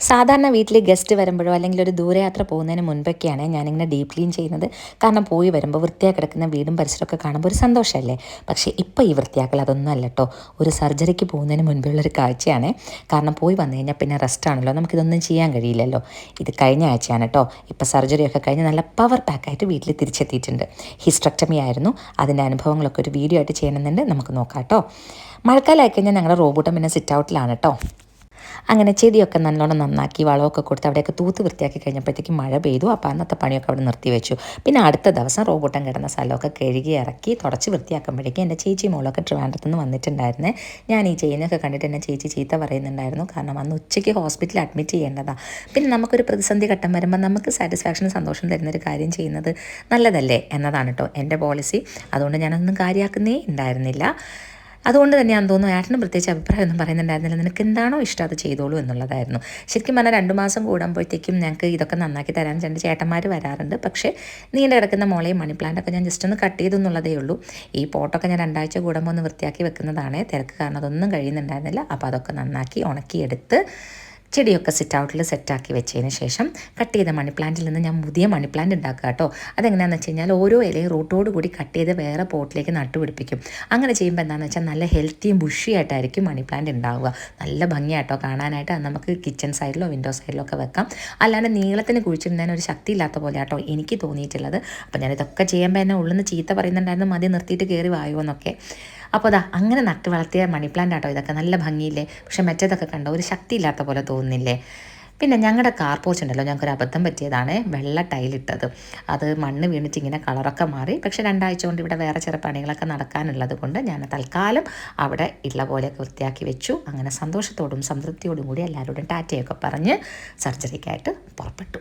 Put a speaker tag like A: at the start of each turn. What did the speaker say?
A: സാധാരണ വീട്ടിൽ ഗസ്റ്റ് വരുമ്പോഴോ അല്ലെങ്കിൽ ഒരു ദൂരയാത്ര പോകുന്നതിന് മുൻപൊക്കെയാണ് ഞാനിങ്ങനെ ഡീപ് ക്ലീൻ ചെയ്യുന്നത്. കാരണം പോയി വരുമ്പോൾ വൃത്തിയാക്കി കിടക്കുന്ന വീടും പരിസരമൊക്കെ കാണുമ്പോൾ ഒരു സന്തോഷമല്ലേ പക്ഷേ ഇപ്പോൾ ഈ വൃത്തിയാക്കൽ അതൊന്നും അല്ല കേട്ടോ ഒരു സർജറിക്ക് പോകുന്നതിന് മുൻപുള്ളൊരു കാഴ്ചയാണ്. കാരണം പോയി വന്നു കഴിഞ്ഞാൽ പിന്നെ റെസ്റ്റ് ആണല്ലോ. നമുക്കിതൊന്നും ചെയ്യാൻ കഴിയില്ലല്ലോ. ഇത് കഴിഞ്ഞ ആഴ്ചയാണ് കേട്ടോ ഇപ്പോൾ സർജറിയൊക്കെ കഴിഞ്ഞ് നല്ല പവർ പാക്കായിട്ട് വീട്ടിൽ തിരിച്ചെത്തിയിട്ടുണ്ട്. ഹിസ്ട്രക്ടമി ആയിരുന്നു. അതിന്റെ അനുഭവങ്ങളൊക്കെ ഒരു വീഡിയോ ആയിട്ട് ചെയ്യണമെന്നുണ്ട്. നമുക്ക് നോക്കാം കേട്ടോ മഴക്കാലമായി കഴിഞ്ഞാൽ ഞങ്ങളുടെ റോബോട്ടം പിന്നെ സിറ്റ് ഔട്ടിലാണ് കേട്ടോ അങ്ങനെ ചെടിയൊക്കെ നല്ലോണം നന്നാക്കി വളമൊക്കെ കൊടുത്ത് അവിടെയൊക്കെ തൂത്ത് വൃത്തിയാക്കി കഴിഞ്ഞപ്പോഴത്തേക്കും മഴ പെയ്തു. അപ്പോൾ അന്നത്തെ പണിയൊക്കെ അവിടെ നിർത്തി വെച്ചു. പിന്നെ അടുത്ത ദിവസം റോബോട്ടം കിടന്ന സ്ഥലമൊക്കെ കഴുകി ഇറക്കി തുടച്ച് വൃത്തിയാക്കുമ്പോഴേക്കും എന്റെ ചേച്ചി മോളൊക്കെ ട്രിവാൻഡ്രത്ത് നിന്ന് വന്നിട്ടുണ്ടായിരുന്നു. ഞാൻ ഈ ചെയ്യുന്നൊക്കെ കണ്ടിട്ട് എന്നെ ചേച്ചി ചീത്ത പറയുന്നുണ്ടായിരുന്നു. കാരണം അന്ന് ഉച്ചയ്ക്ക് ഹോസ്പിറ്റലിൽ അഡ്മിറ്റ് ചെയ്യേണ്ടതാണ് പിന്നെ നമുക്കൊരു പ്രതിസന്ധി ഘട്ടം വരുമ്പോൾ നമുക്ക് സാറ്റിസ്ഫാക്ഷനും സന്തോഷം തരുന്നൊരു കാര്യം ചെയ്യുന്നത് നല്ലതല്ലേ എന്നതാണ് കേട്ടോ എന്റെ പോളിസി. അതുകൊണ്ട് ഞാനൊന്നും കാര്യമാക്കുന്നേ ഉണ്ടായിരുന്നില്ല. അതുകൊണ്ട് തന്നെയാണ് തോന്നുന്നു ഏട്ടന് പ്രത്യേകിച്ച് അഭിപ്രായമൊന്നും പറയുന്നുണ്ടായിരുന്നില്ല. നിനക്ക് എന്താണോ ഇഷ്ടം അത് ചെയ്തോളൂ എന്നുള്ളതായിരുന്നു. ശരിക്കും പറഞ്ഞാൽ രണ്ട് മാസം കൂടുമ്പോഴത്തേക്കും ഞങ്ങൾക്ക് ഇതൊക്കെ നന്നാക്കി തരാൻ രണ്ട് ചേട്ടന്മാർ വരാറുണ്ട്. പക്ഷേ നീണ്ട കിടക്കുന്ന മോളയും മണി പ്ലാന്റൊക്കെ ഞാൻ ജസ്റ്റ് ഒന്ന് കട്ട് ചെയ്തു എന്നുള്ളതേ ഉള്ളൂ. ഈ പോട്ടൊക്കെ ഞാൻ രണ്ടാഴ്ച കൂടുമ്പോൾ ഒന്ന് വൃത്തിയാക്കി വെക്കുന്നതാണ്. തിരക്ക് കാരണം അതൊന്നും കഴിയുന്നുണ്ടായിരുന്നില്ല. അപ്പോൾ അതൊക്കെ നന്നാക്കി ഉണക്കിയെടുത്ത് ചെടിയൊക്കെ സിറ്റ് ഔട്ടിൽ സെറ്റാക്കി വെച്ചതിന് ശേഷം കട്ട് ചെയ്ത മണി പ്ലാന്റിൽ നിന്ന് ഞാൻ പുതിയ മണി പ്ലാന്റ് ഉണ്ടാക്കുക കേട്ടോ അതെങ്ങനെയാണെന്ന് വെച്ച് കഴിഞ്ഞാൽ ഓരോ ഇലയും റൂട്ടോട് കൂടി കട്ട് ചെയ്ത് വേറെ പോട്ടിലേക്ക് നട്ടുപിടിപ്പിക്കും അങ്ങനെ ചെയ്യുമ്പോൾ എന്താണെന്ന് വെച്ചാൽ നല്ല ഹെൽത്തിയും ബുഷിയായിട്ടായിരിക്കും മണി പ്ലാന്റ് ഉണ്ടാവുക നല്ല ഭംഗിയായിട്ടോ കാണാനായിട്ട്. നമുക്ക് കിച്ചൺ സൈഡിലോ വിൻഡോ സൈഡിലോ ഒക്കെ വെക്കാം. അല്ലാണ്ട് നീളത്തിന് കുഴിച്ചിടുന്നതിന് ഒരു ശക്തി ഇല്ലാത്ത പോലെ ആട്ടോ എനിക്ക് തോന്നിയിട്ടുള്ളത്. അപ്പോൾ ഞാൻ ഇതൊക്കെ ചെയ്യുമ്പോൾ എന്നെ ഉള്ളിൽ നിന്ന് ചീത്ത പറയുന്നുണ്ടായിരുന്നു മതി നിർത്തിയിട്ട് കയറി വായോ എന്നൊക്കെ. അപ്പോൾ അതാ അങ്ങനെ നട്ട് വളർത്തിയ മണി പ്ലാന്റ് ആട്ടോ ഇതൊക്കെ. നല്ല ഭംഗിയില്ലേ? പക്ഷെ മറ്റേതൊക്കെ കണ്ടോ ഒരു ശക്തി ഇല്ലാത്ത പോലെ തോന്നുന്നില്ലേ? പിന്നെ ഞങ്ങളുടെ കാർ പോച്ച് ഉണ്ടല്ലോ ഞങ്ങൾക്കൊരു അബദ്ധം പറ്റിയതാണ് വെള്ള ടൈലിട്ടത് അത് മണ്ണ് വീണിച്ച് ഇങ്ങനെ കളറൊക്കെ മാറി. പക്ഷെ രണ്ടാഴ്ച കൊണ്ട് ഇവിടെ വേറെ ചെറിയ പണികളൊക്കെ നടക്കാനുള്ളത് കൊണ്ട് ഞാൻ തൽക്കാലം അവിടെ ഉള്ള പോലെയൊക്കെ വൃത്തിയാക്കി വെച്ചു. അങ്ങനെ സന്തോഷത്തോടും സംതൃപ്തിയോടും കൂടി എല്ലാവരോടും ടാറ്റയൊക്കെ പറഞ്ഞ് സർജറിക്കായിട്ട് പുറപ്പെട്ടു.